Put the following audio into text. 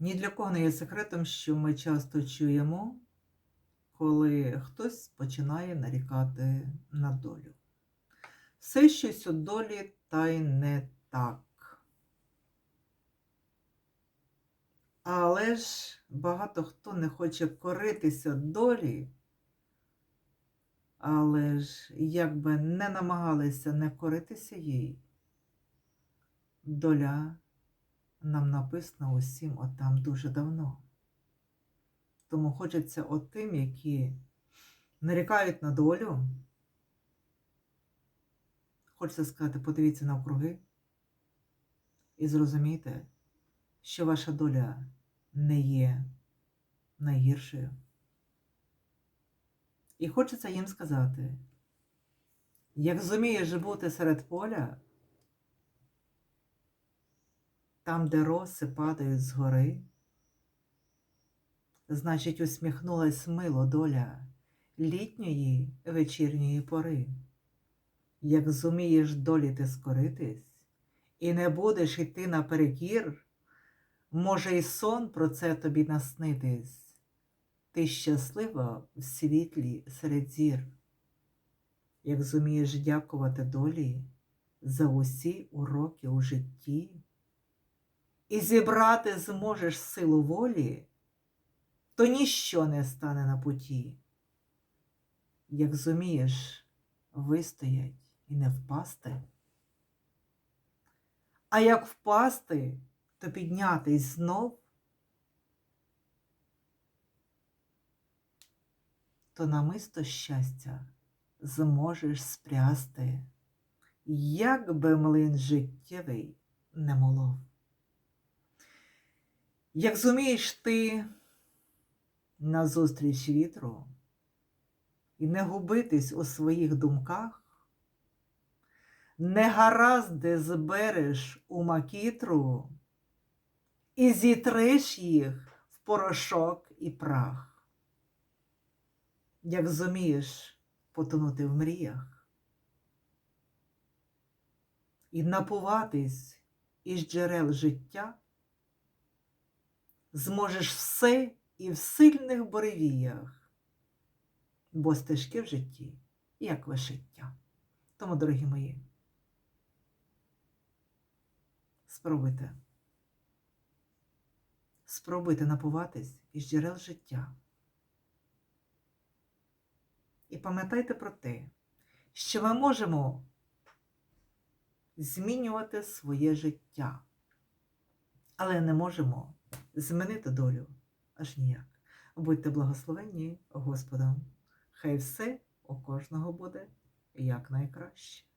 Ні для кого не є секретом, що ми часто чуємо, коли хтось починає нарікати на долю. Все щось у долі та й не так. Але ж багато хто не хоче коритися долі, але ж як би не намагалися не коритися їй, доля нам написана усім отам дуже давно. Тому хочеться отим, які нарікають на долю. Хочеться сказати, подивіться навкруги і зрозумійте, що ваша доля не є найгіршою. І хочеться їм сказати, як зумієш бути серед поля, там, де роси падають згори, значить, усміхнулась мило доля літньої вечірньої пори. Як зумієш долі ти скоритись, і не будеш йти наперекір, може, й сон про це тобі наснитись. Ти щаслива в світлі серед зір, як зумієш дякувати долі за усі уроки у житті, і зібрати зможеш силу волі, то ніщо не стане на путі. Як зумієш вистоять і не впасти, а як впасти, то піднятись знов, то намисто щастя зможеш спрясти, як би млин життєвий не молов. Як зумієш ти назустріч вітру і не губитись у своїх думках, негаразди збереш у макітру і зітриш їх в порошок і прах. Як зумієш потонути в мріях і напуватись із джерел життя, зможеш все і в сильних буревіях, бо стежки в житті, як вишиття. Тому, дорогі мої, спробуйте. Спробуйте напуватись із джерел життя. І пам'ятайте про те, що ми можемо змінювати своє життя, але не можемо змінити долю аж ніяк. Будьте благословенні Господом. Хай все у кожного буде якнайкраще.